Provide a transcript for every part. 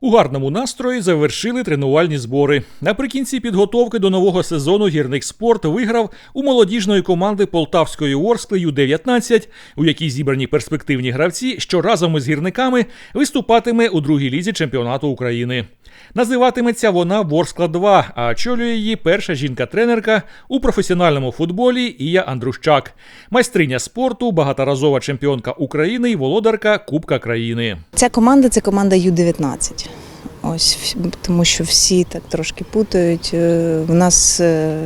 У гарному настрої завершили тренувальні збори. Наприкінці підготовки до нового сезону гірник спорт виграв у молодіжної команди Полтавської Орскли Ю-19, у якій зібрані перспективні гравці, що разом із гірниками виступатиме у другій лізі чемпіонату України. Називатиметься вона Ворскла 2, а очолює її перша жінка-тренерка у професіональному футболі Ія Андрущак, майстриня спорту, багаторазова чемпіонка України і володарка Кубка країни. Ця команда це команда Ю-19. Ось тому що всі так трошки путають. Е, В нас е,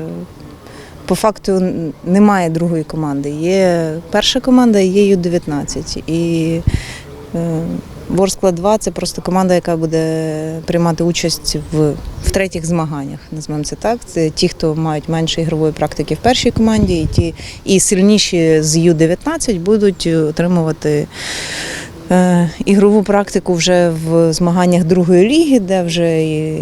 по факту немає другої команди. Є перша команда є Ю-19. І е, Ворскла 2 це просто команда, яка буде приймати участь в, в третіх змаганнях. Назвемо це так. Це ті, хто мають менше ігрової практики в першій команді, і ті і сильніші з Ю-19 будуть отримувати е, ігрову практику вже в змаганнях другої ліги, де вже і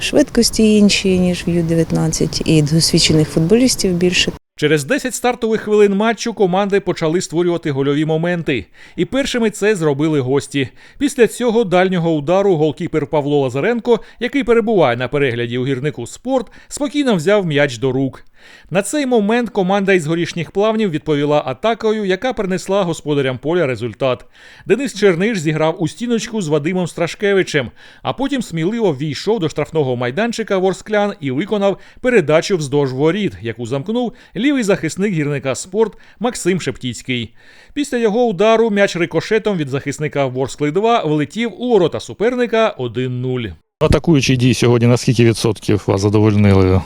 швидкості інші, ніж в Ю-19, і досвідчених футболістів більше. Через 10 стартових хвилин матчу команди почали створювати гольові моменти. І першими це зробили гості. Після цього дальнього удару голкіпер Павло Лазаренко, який перебуває на перегляді у гірнику спорт, спокійно взяв м'яч до рук. На цей момент команда із горішніх плавнів відповіла атакою, яка принесла господарям поля результат. Денис Черниш зіграв у стіночку з Вадимом Страшкевичем, а потім сміливо війшов до штрафного майданчика Ворсклян і виконав передачу вздовж воріт, яку замкнув лівий захисник гірника спорт Максим Шептіцький. Після його удару м'яч рикошетом від захисника Ворскли 2 влетів у ворота суперника 1-0. Атакуючі дії сьогодні на скільки відсотків вас задовольнили?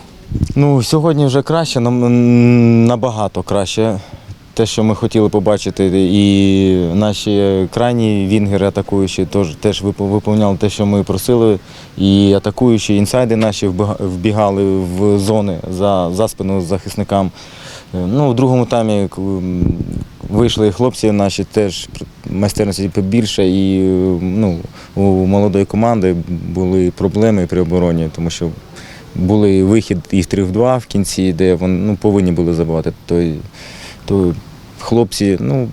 Ну, сьогодні вже краще, набагато краще. Те, що ми хотіли побачити, і наші крайні вінгери атакуючі теж, теж виповняли те, що ми просили. І атакуючі інсайди наші вбігали в зони за, за спину захисникам. Е, Ну, у другому таймі вийшли хлопці наші теж майстерності побільше, і ну, у молодої команди були проблеми при обороні, тому що були вихід із 3 в 2 в кінці, де вони ну, повинні були забивати. То, то хлопці, ну,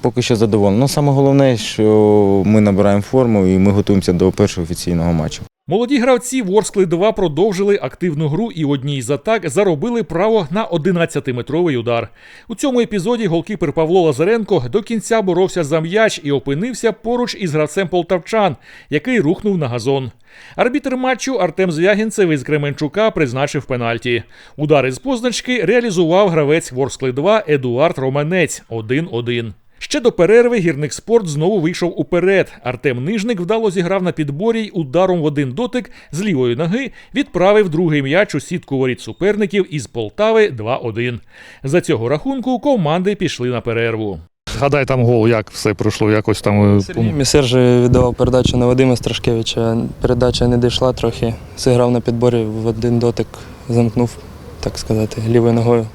поки що задоволені. Ну, саме головне, що ми набираємо форму і ми готуємося до першого офіційного матчу. Молоді гравці Ворскли 2 продовжили активну гру і одній із атак заробили право на 11-метровий удар. У цьому епізоді голкіпер Павло Лазаренко до кінця боровся за м'яч і опинився поруч із гравцем полтавчан, який рухнув на газон. Арбітр матчу Артем Звягінцев із Кременчука призначив пенальті. Удар із позначки реалізував гравець Ворскли 2 Едуард Романець 1-1. Ще до перерви гірник спорт знову вийшов уперед. Артем Нижник вдало зіграв на підборі й ударом в один дотик з лівої ноги відправив другий м'яч у сітку воріт суперників із Полтави 2-1. За цього рахунку команди пішли на перерву. Згадай там гол, як все пройшло, якось там. е, Сергій Місер же віддавав передачу на Вадима Страшкевича. Передача не дійшла трохи. Зіграв на підборі в один дотик, замкнув, так сказати, лівою ногою.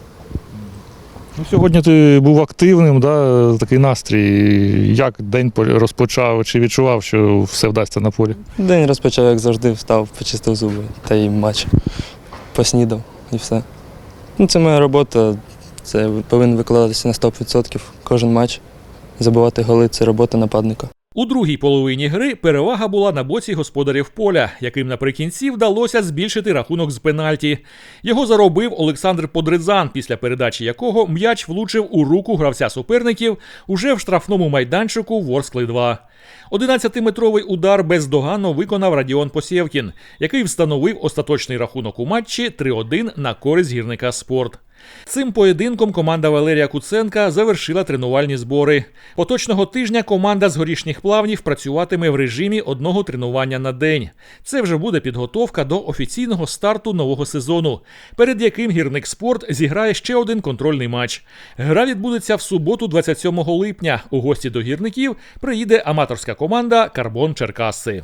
Ну, сьогодні ти був активним, да, такий настрій. Як день розпочав, чи відчував, що все вдасться на полі? День розпочав, як завжди, встав, почистив зуби та й матч. Поснідав і все. Ну, це моя робота. Це повинен викладатися на 100%. Кожен матч. Забивати голи це робота нападника. У другій половині гри перевага була на боці господарів поля, яким наприкінці вдалося збільшити рахунок з пенальті. Його заробив Олександр Подризан, після передачі якого м'яч влучив у руку гравця суперників уже в штрафному майданчику Ворскли 2. 11-метровий удар бездоганно виконав Радіон Посєвкін, який встановив остаточний рахунок у матчі 3-1 на користь гірника спорт. Цим поєдинком команда Валерія Куценка завершила тренувальні збори. Поточного тижня команда з горішніх плавнів працюватиме в режимі одного тренування на день. Це вже буде підготовка до офіційного старту нового сезону, перед яким гірник спорт зіграє ще один контрольний матч. Гра відбудеться в суботу, 27 липня. У гості до гірників приїде аматорська команда Карбон Черкаси.